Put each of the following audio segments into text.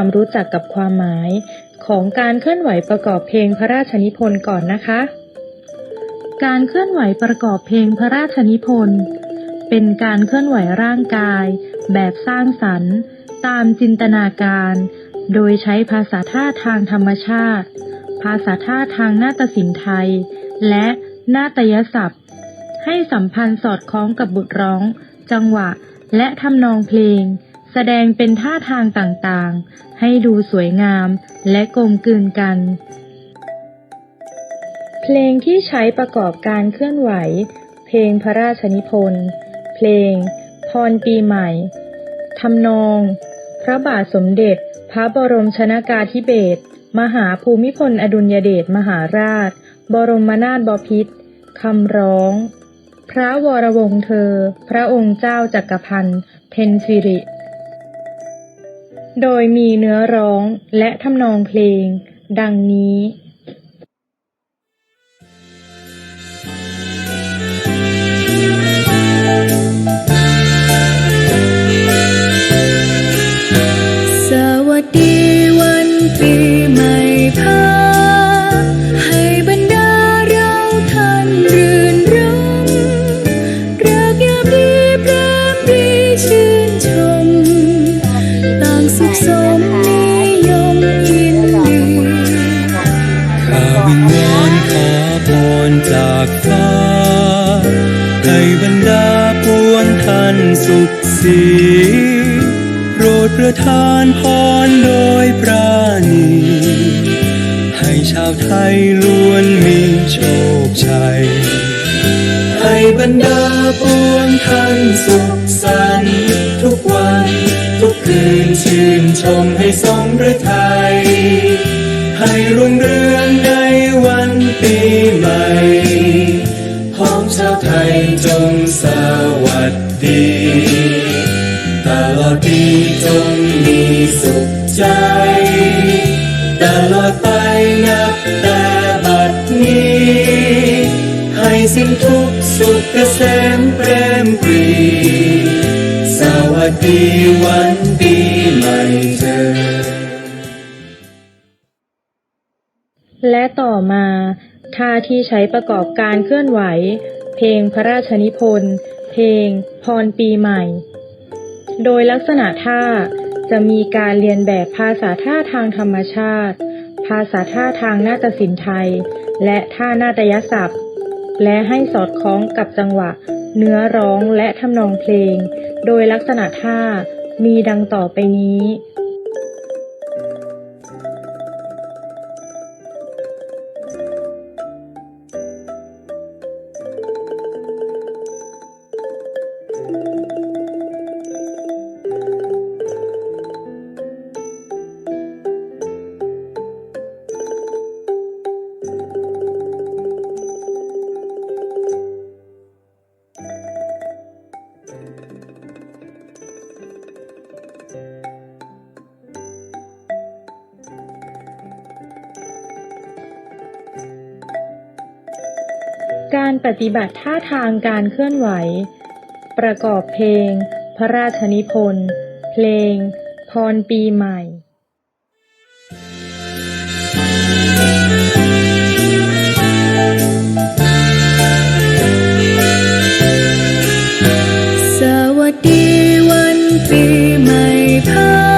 ความรู้จักกับความหมาย ของการเคลื่อนไหวประกอบเพลงพระราชนิพนธ์ก่อนนะคะ การเคลื่อนไหวประกอบเพลงพระราชนิพนธ์เป็นการเคลื่อนไหวร่างกาย แบบสร้างสรรค์ ตามจินตนาการ โดยใช้ภาษาท่าทางธรรมชาติ ภาษาท่าทางนาฏศิลป์ไทย และนาฏยศัพท์ ให้สัมพันธ์สอดคล้องกับบทร้อง จังหวะ และทำนองเพลง แสดงเป็นท่าทางต่างๆ ให้ดูสวยงามและกลมกลืนกัน เพลงที่ใช้ประกอบการเคลื่อนไหว เพลงพระราชนิพนธ์ เพลง พรปีใหม่ทำนอง พระบาทสมเด็จ พระบรมชนากาธิเบศรมหาภูมิพลอดุลยเดชมหาราช บรมนาถบพิตรคำร้อง พระวรวงเธอ พระองค์เจ้าจักรพันธ์เพ็ญสิริ โดยมีเนื้อร้องและทำนองเพลง ดังนี้าวไทยล้วนมีโชคชัย ให้บรรดาปวงท่านสุขสันต์ทุกวัน ทุกคืนชื่นชมให้สมฤทัยให้รุ่งเรืองในวันปีใหม่พ้องชาวไทยจงสวัสดีตลอดปีจงมีสุขใจ ตลอดไปนับแต่บัดนี้ ให้สิ้นทุกสุขเกษมเปรมปรี สวัสดีวันปีใหม่เธอ และต่อมาท่าที่ใช้ประกอบการเคลื่อนไหว เพลงพระราชนิพนธ์ เพลงพรปีใหม่ โดยลักษณะท่า จะมีการเรียนแบบภาษาท่าทางธรรมชาติ ภาษาท่าทางนาฏศิลป์ไทย และท่านาฏยศัพท์ และให้สอดคล้องกับจังหวะ เนื้อร้องและทำนองเพลง โดยลักษณะท่ามีดังต่อไปนี้ การปฏิบัติท่าทางการเคลื่อนไหว ประกอบเพลง พระราชนิพนธ์ เพลง พรปีใหม่สวัสดีวันปีใหม่พา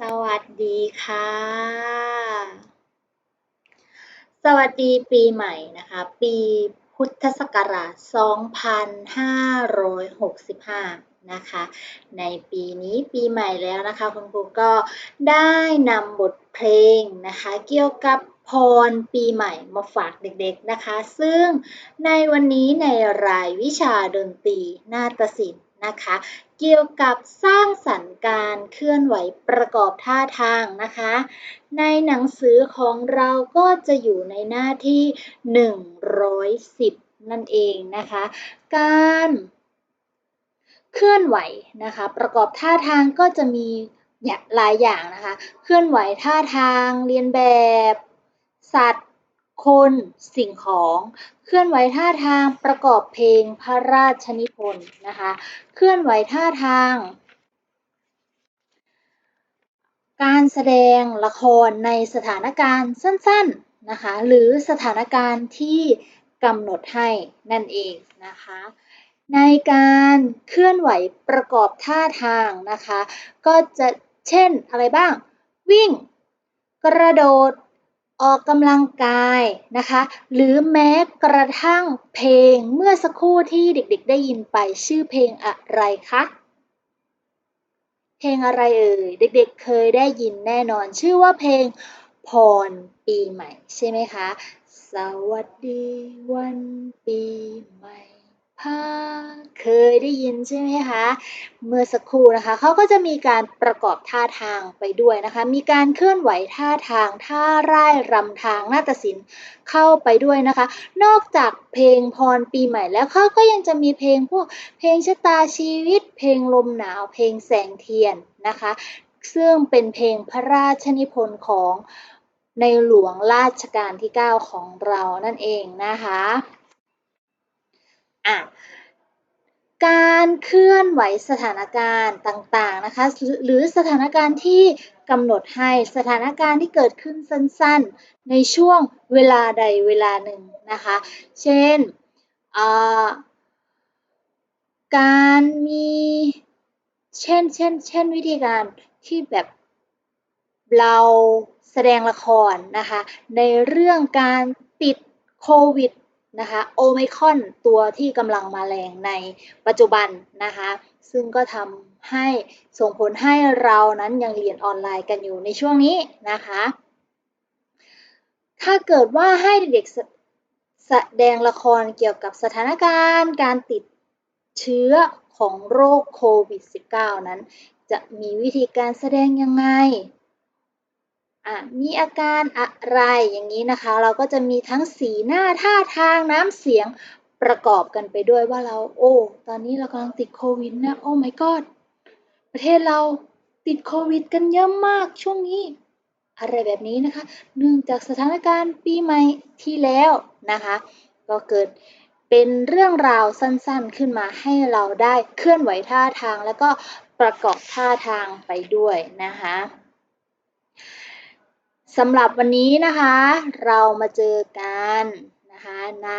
สวัสดีค่ะ สวัสดีปีใหม่นะคะ ปีพุทธศักราช 2565 นะคะ ในปีนี้ปีใหม่แล้วนะคะ คุณครูก็ได้นำบทเพลงนะคะ เกี่ยวกับพรปีใหม่มาฝากเด็กๆนะคะ ซึ่งในวันนี้ในรายวิชาดนตรีนาฏศิลป์ นะคะ เกี่ยวกับสร้างสรรค์การเคลื่อนไหวประกอบท่าทางนะคะ ในหนังสือของเราก็จะอยู่ในหน้าที่ 110 นั่นเองนะคะ การเคลื่อนไหวนะคะ ประกอบท่าทางก็จะมีหลายอย่างนะคะ เคลื่อนไหวท่าทางเรียนแบบ สัตว์ คน สิ่งของ เคลื่อนไหวท่าทางประกอบเพลงพระราชนิพนธ์นะคะ เคลื่อนไหวท่าทาง การแสดงละครในสถานการณ์สั้นๆนะคะ หรือสถานการณ์ที่กำหนดให้นั่นเองนะคะ ในการเคลื่อนไหวประกอบท่าทางนะคะ ก็จะเช่นอะไรบ้าง วิ่ง กระโดด ออกกำลังกายนะคะ หรือแม้กระทั่งเพลงเมื่อสักครู่ที่เด็กๆ ได้ยินไปชื่อเพลงอะไรคะ เพลงอะไรเอ่ย เด็กๆ เคยได้ยินแน่นอน ชื่อว่าเพลงพรปีใหม่ใช่ไหมคะ สวัสดีวันปีใหม่ พาเคยได้ยินใช่ไหมคะ เมื่อสักครู่นะคะเขาก็จะมีการประกอบท่าทางไปด้วยนะคะ มีการเคลื่อนไหวท่าทางท่าร่ายรำทางนาฏศิลป์เข้าไปด้วยนะคะ นอกจากเพลงพรปีใหม่แล้วเขาก็ยังจะมีเพลงพวกเพลงชะตาชีวิต เพลงลมหนาว เพลงแสงเทียนนะคะ ซึ่งเป็นเพลงพระราชนิพนธ์ของในหลวงราชการที่ 9 ของเรานั่นเองนะคะ การเคลื่อนไหวสถานการณ์ต่างๆนะคะหรือสถานการณ์ที่กำหนดให้สถานการณ์ที่เกิดขึ้นสั้นๆ ในช่วงเวลาใดเวลาหนึ่งนะคะ เช่น การมีเช่นเช่นเช่นวิธีการที่แบบเราแสดงละครนะคะ ในเรื่องการติดโควิด นะคะโอไมคอนตัวที่กำลังมาแรงในปัจจุบันนะคะซึ่งก็ทำให้ส่งผลให้เรานั้นยังเรียนออนไลน์กันอยู่ในช่วงนี้นะคะ ถ้าเกิดว่าให้เด็กๆแสดงละครเกี่ยวกับสถานการณ์การติดเชื้อของโรคโควิด -19 นั้น จะมีวิธีการแสดงยังไง อะมีอาการอะไรอย่างนี้นะคะ เราก็จะมีทั้งสีหน้าท่าทางน้ำเสียงประกอบกันไปด้วยว่าเราโอ้ตอนนี้เรากำลังติดโควิดนะโอ้ my god ประเทศเราติดโควิดกันเยอะมากช่วงนี้ อะไรแบบนี้นะคะ เนื่องจากสถานการณ์ปีใหม่ที่แล้วนะคะ ก็เกิดเป็นเรื่องราวสั้นๆขึ้นมาให้เราได้เคลื่อนไหวท่าทาง แล้วก็ประกอบท่าทางไปด้วยนะคะ สำหรับวันนี้นะคะ เรามาเจอกันนะคะใน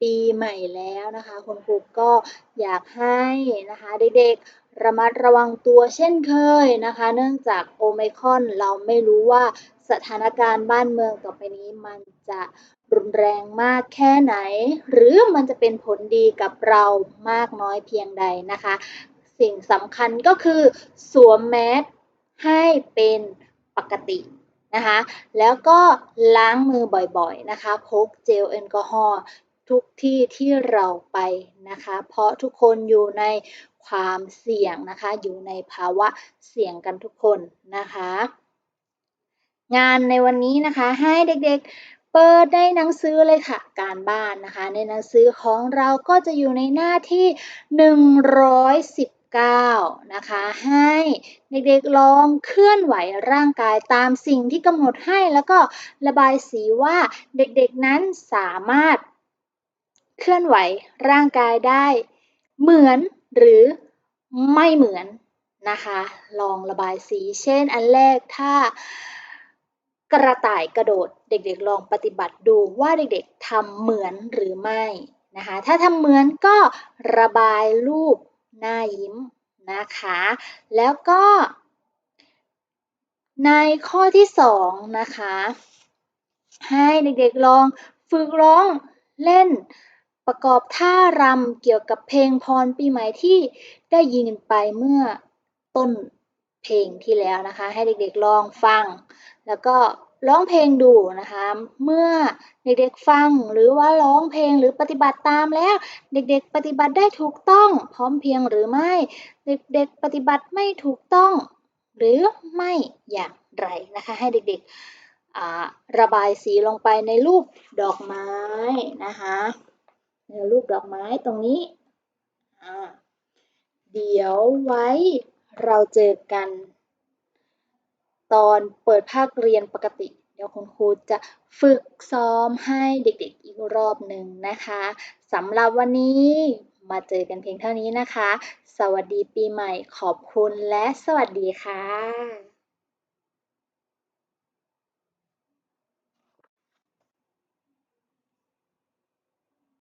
ปีใหม่แล้วนะคะ คุณครูก็อยากให้นะคะเด็กๆระมัดระวังตัวเช่นเคยนะคะ เนื่องจากโอไมคอนเราไม่รู้ว่าสถานการณ์บ้านเมืองต่อไปนี้มันจะรุนแรงมากแค่ไหน หรือมันจะเป็นผลดีกับเรามากน้อยเพียงใดนะคะ สิ่งสำคัญก็คือสวมแมสให้เป็นปกติ นะคะ แล้วก็ล้างมือบ่อยๆนะคะพกเจลแอลกอฮอล์ทุกที่ที่เราไปนะคะ เพราะทุกคนอยู่ในความเสี่ยงนะคะ อยู่ในภาวะเสี่ยงกันทุกคนนะคะ งานในวันนี้นะคะให้เด็กๆเปิดในหนังสือเลยค่ะ การบ้านนะคะ ในหนังสือของเราก็จะอยู่ในหน้าที่ 9นะคะให้เด็กๆลองเคลื่อนไหวร่างกายตามสิ่งที่กำหนดให้แล้วก็ระบายสีว่าเด็กๆนั้นสามารถเคลื่อนไหวร่างกายได้ เหมือนหรือไม่เหมือนนะคะ ลองระบายสีเช่นอันแรกถ้ากระต่ายกระโดดเด็กๆ ลองปฏิบัติดูว่าเด็กๆทำเหมือนหรือไม่นะคะ ถ้าทำเหมือนก็ระบายรูป หน้ายิ้มนะคะ แล้วก็ ในข้อที่สองนะคะ ให้เด็กๆลองฝึกร้องเล่นประกอบท่ารำเกี่ยวกับเพลงพรปีใหม่ที่ได้ยินไปเมื่อต้นเพลงที่แล้วนะคะ ให้เด็กๆลองฟัง แล้วก็ ร้องเพลงดูนะคะ เมื่อเด็กๆฟังหรือว่าร้องเพลงหรือปฏิบัติตามแล้ว เด็กๆ ปฏิบัติได้ถูกต้องพร้อมเพียงหรือไม่ เด็กๆ ปฏิบัติไม่ถูกต้อง หรือไม่อย่างไรนะคะ ให้เด็กๆระบายสีลงไปในรูปดอกไม้นะคะในรูปดอกไม้ตรงนี้เดี๋ยวไว้เราเจอกัน ตอนเปิดภาคเรียนปกติ เดี๋ยวคุณครูจะฝึกซ้อมให้เด็กๆอีกรอบหนึ่งนะคะสำหรับวันนี้มาเจอกันเพียงเท่านี้นะคะ สวัสดีปีใหม่ขอบคุณและสวัสดีค่ะ